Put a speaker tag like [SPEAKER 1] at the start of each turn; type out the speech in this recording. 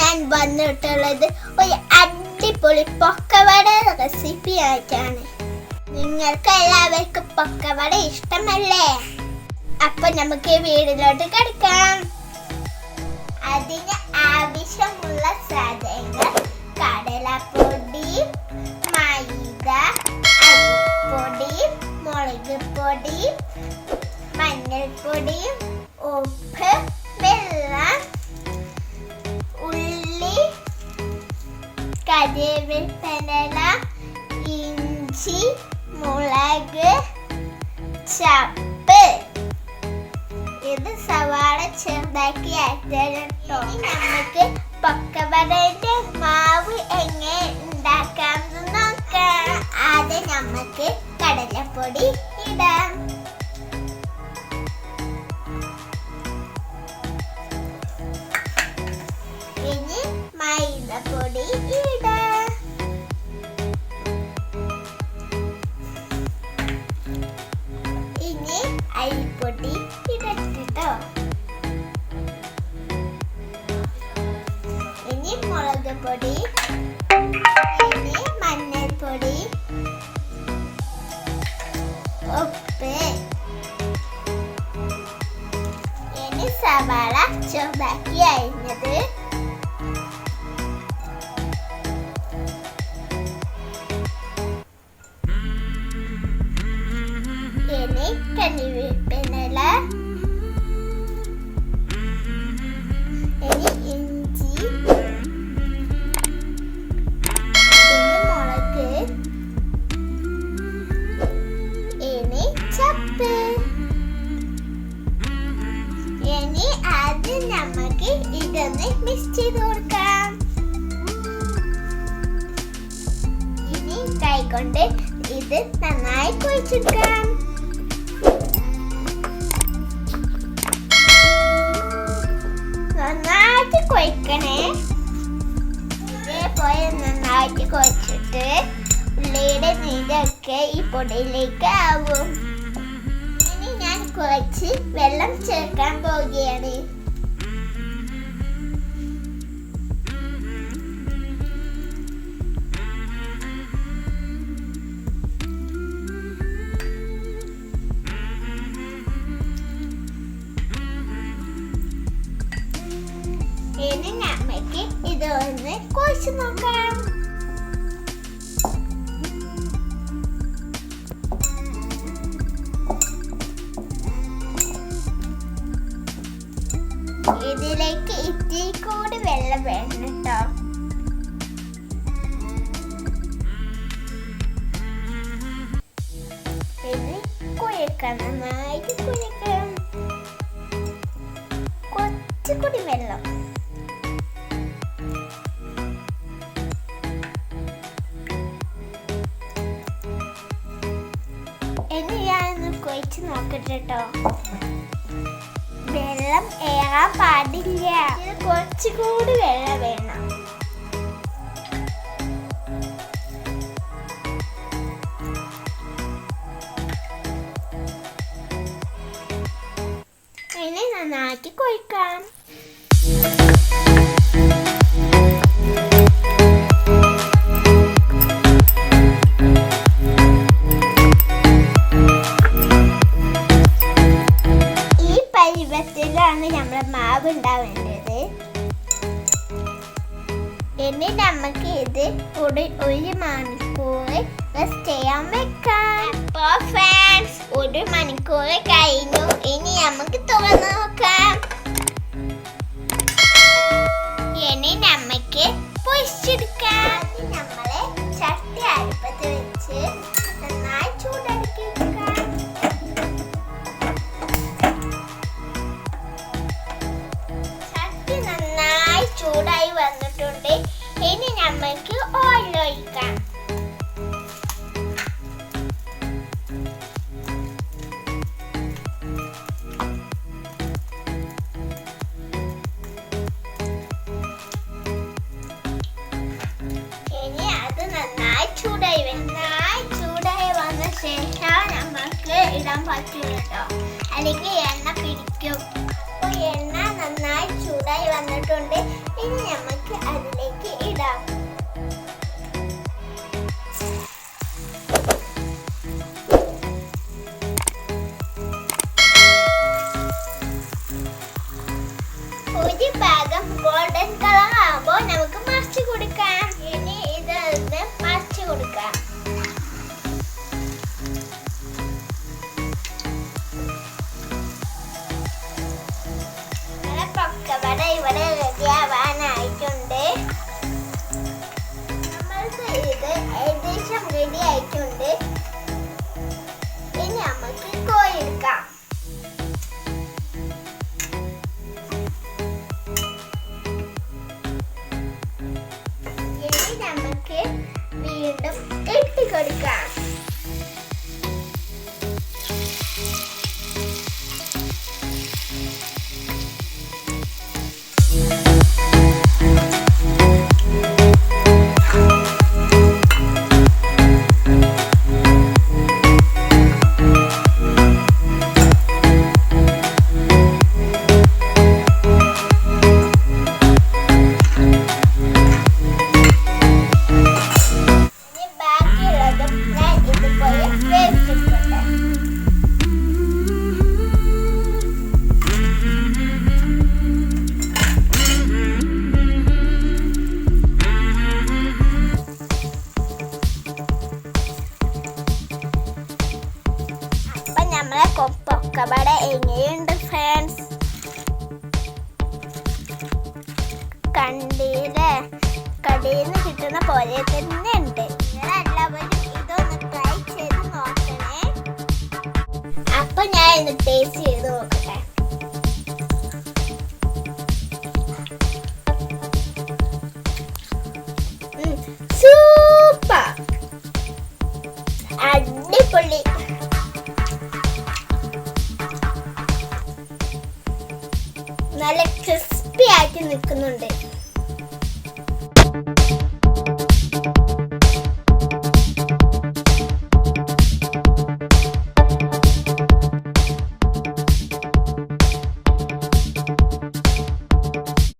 [SPEAKER 1] ഞാൻ വന്നിട്ടുള്ളത് ഒരു അടിപൊളി പൊക്കവട റെസിപ്പി ആയിട്ടാണ് നിങ്ങൾക്ക് എല്ലാവർക്കും പൊക്കവട ഇഷ്ടമല്ലേ? അപ്പൊ നമുക്ക് വീടിലോട്ട് കിടക്കാം. അതിന് കരിവേപ്പില ഇഞ്ചി മുളക് ചപ്പ്. ഇത് സവാള ചെറുതാക്കി അരിഞ്ഞിട്ടോ നമുക്ക് പക്കവടയുടെ മാവ് എങ്ങനെ ഉണ്ടാക്കാമെന്ന് നോക്കാം. ആദ്യം നമുക്ക് കടലപ്പൊടി ഇടാം. മുളക് പൊടി ഇനി മഞ്ഞൾപ്പൊടി ഉപ്പ് ഇനി സവാള ചെറുതാക്കി അരിഞ്ഞത്. മിക്സ് ചെയ്ത് ഇനി കൈകൊണ്ട് ഇത് നന്നായി കുഴിച്ചെടുക്കാം. നന്നായിട്ട് കുഴക്കണേ. ഇതേപോലെ നന്നായിട്ട് കുഴച്ചിട്ട് ഉള്ളിയുടെ നീരൊക്കെ ഈ പൊടിയിലേക്ക് ആവും. ഇനി ഞാൻ കുറച്ച് വെള്ളം ചേർക്കാൻ പോവുകയാണ്. നമുക്ക് ഒന്ന് കുഴച്ച് നോക്കാം. ഇതിലേക്ക് ഇത്തിരി കൂടി വെള്ളം വേണം കേട്ടോ. പിന്നെ കുഴക്കണം നന്നായിട്ട് കുഴക്കണം. കുഴിച്ച് നോക്കട്ടെ കേട്ടോ വെള്ളം ഏറാൻ പാടില്ല. കുറച്ചുകൂടി വെള്ളം വേണം. ഇനി നമുക്ക് ഇത് കൂടി ഒരു മണിക്കൂർ റെസ്റ്റ് ചെയ്യാൻ വെക്കാം. ഒരു മണിക്കൂർ കഴിഞ്ഞു. ഇനി നമുക്ക് തുറന്നു നോക്കാം. ഇടാൻ പറ്റൂല കേട്ടോ അല്ലെങ്കിൽ കണ്ടില്ലേ കടയിൽ നിന്ന് കിട്ടുന്ന പോലെ തന്നെ ഉണ്ട് ഇതൊന്ന് ട്രൈ ചെയ്ത് നോക്കണേ. അപ്പൊ ഞാൻ ഇന്ന് ടേസ്റ്റ് ചെയ്ത് നോക്കട്ടെ